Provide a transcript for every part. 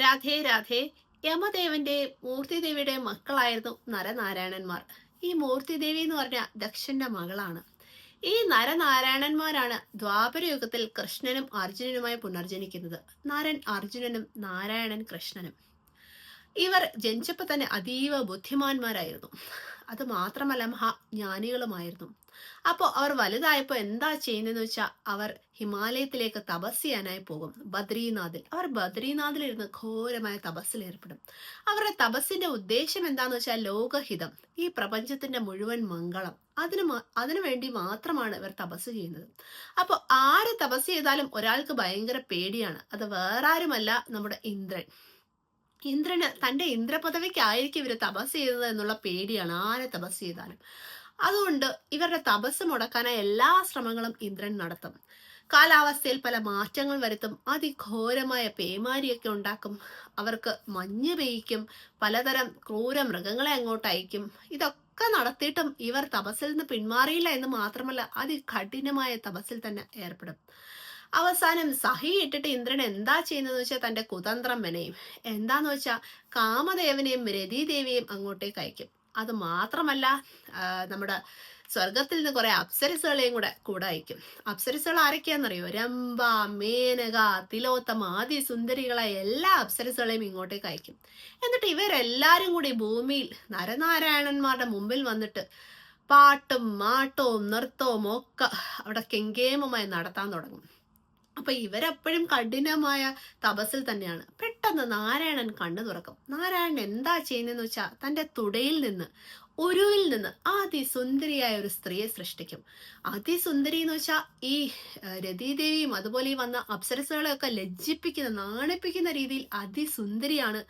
രാധേ രാധേ യമദേവന്റെ മൂർത്തിദേവിയുടെ മക്കളായിരുന്നു നരനാരായണന്മാർ. ഈ മൂർത്തിദേവി എന്ന് പറഞ്ഞ ദക്ഷന്റെ മകളാണ്. ഈ നരനാരായണന്മാരാണ് ദ്വാപരയുഗത്തിൽ കൃഷ്ണനും അർജുനനുമായി പുനർജനിക്കുന്നത്. നരൻ അർജുനനും നാരായണൻ കൃഷ്ണനും. ഇവർ ജനിച്ചപ്പോൾ തന്നെ അതീവ ബുദ്ധിമാന്മാരായിരുന്നു. അത് മാത്രമല്ല മഹാജ്ഞാനികളുമായിരുന്നു അപ്പോൾ അവർ വലുതായപ്പോൾ എന്താ ചെയ്യുന്നതെന്ന് വെച്ചാൽ അവർ ഹിമാലയത്തിലേക്ക് തപസ് ചെയ്യാനായി പോകും. ബദ്രീനാഥിൽ. അവർ ബദ്രീനാഥിലിരുന്ന് ഘോരമായ തപസ്സിൽ ഏർപ്പെടും. അവരുടെ തപസ്സിന്റെ ഉദ്ദേശം എന്താന്ന് വെച്ചാൽ ലോകഹിതം. ഈ പ്രപഞ്ചത്തിന്റെ മുഴുവൻ മംഗളം. അതിന് അതിനു വേണ്ടി മാത്രമാണ് ഇവർ തപസ് ചെയ്യുന്നത്. അപ്പോൾ ആര് തപസ് ചെയ്താലും ഒരാൾക്ക് ഭയങ്കര പേടിയാണ്. അത് വേറാരുമല്ല നമ്മുടെ ഇന്ദ്രൻ. ഇന്ദ്രന് തന്റെ ഇന്ദ്രപദവിക്കായിരിക്കും ഇവർ തപസ് ചെയ്തത് എന്നുള്ള പേടിയാണ് ആരെ തപസ് ചെയ്താലും. അതുകൊണ്ട് ഇവരുടെ തപസ് മുടക്കാനായി എല്ലാ ശ്രമങ്ങളും ഇന്ദ്രൻ നടത്തും. കാലാവസ്ഥയിൽ പല മാറ്റങ്ങൾ വരുത്തും. അതിഘോരമായ പേമാരിയൊക്കെ ഉണ്ടാക്കും. അവർക്ക് മഞ്ഞ് പെയ്യ്ക്കും. പലതരം ക്രൂര മൃഗങ്ങളെ അങ്ങോട്ട് അയക്കും. ഇതൊക്കെ നടത്തിയിട്ടും ഇവർ തപസ്സിൽ നിന്ന് പിന്മാറിയില്ല എന്ന് മാത്രമല്ല അതികഠിനമായ തപസ്സിൽ തന്നെ ഏർപ്പെടും. അവസാനം സഹി ഇട്ടിട്ട് ഇന്ദ്രൻ എന്താ ചെയ്യുന്നത് വെച്ചാൽ തന്റെ കുതന്ത്രം മെനയും. എന്താന്ന് വെച്ചാൽ കാമദേവനെയും രതിദേവിയെയും അങ്ങോട്ടേക്ക് അയക്കും. അത് മാത്രമല്ല നമ്മുടെ സ്വർഗത്തിൽ നിന്ന് കുറെ അപ്സരസുകളെയും കൂടെ കൂടെ അയക്കും. അപ്സരസുകൾ ആരൊക്കെയാണെന്നറിയോ? രംഭ മേനക തിലോത്തമ ആദി സുന്ദരികളായ എല്ലാ അപ്സരസുകളെയും ഇങ്ങോട്ടേക്ക് അയക്കും. എന്നിട്ട് ഇവരെല്ലാരും കൂടി ഭൂമിയിൽ നരനാരായണന്മാരുടെ മുമ്പിൽ വന്നിട്ട് പാട്ടും മാട്ടവും നൃത്തവും ഒക്കെ അവിടെ കെങ്കേമമായി നടത്താൻ തുടങ്ങും. അപ്പൊ ഇവരപ്പോഴും കഠിനമായ തപസ്സിൽ തന്നെയാണ്. പെട്ടെന്ന് നാരായണൻ കണ്ണു തുറക്കും. നാരായണൻ എന്താ ചെയ്യുന്നതെന്ന് വെച്ചാൽ തന്റെ തുടയിൽ നിന്ന് ഉരുവിൽ നിന്ന് അതിസുന്ദരിയായ ഒരു സ്ത്രീയെ സൃഷ്ടിക്കും. അതിസുന്ദരി എന്ന് വെച്ചാൽ ഈ രതീദേവിയും അതുപോലെ ഈ വന്ന അപ്സരസുകളെയൊക്കെ ലജ്ജിപ്പിക്കുന്ന നാണിപ്പിക്കുന്ന രീതിയിൽ അതിസുന്ദരിയാണ്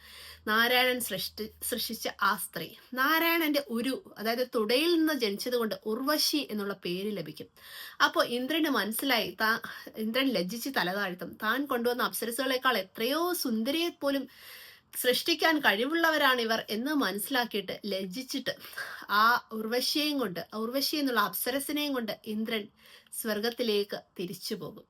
നാരായണൻ സൃഷ്ടി സൃഷ്ടിച്ച ആ സ്ത്രീ. നാരായണന്റെ ഉരു അതായത് തുടയിൽ നിന്ന് ജനിച്ചതുകൊണ്ട് ഉർവശി എന്നുള്ള പേര് ലഭിക്കും. അപ്പോൾ ഇന്ദ്രന് മനസ്സിലായി താ ഇന്ദ്രൻ ലജ്ജിച്ച് തലതാഴ്ത്തും. താൻ കൊണ്ടുവന്ന അപ്സരസുകളെക്കാൾ എത്രയോ സുന്ദരിയെ പോലും സൃഷ്ടിക്കാൻ കഴിവുള്ളവരാണ് ഇവർ എന്ന് മനസ്സിലാക്കിയിട്ട് ലജ്ജിച്ചിട്ട് ആ ഉർവശിയെയും കൊണ്ട് ഉർവശി എന്നുള്ള അപ്സരസിനെയും കൊണ്ട് ഇന്ദ്രൻ സ്വർഗത്തിലേക്ക് തിരിച്ചു പോകും.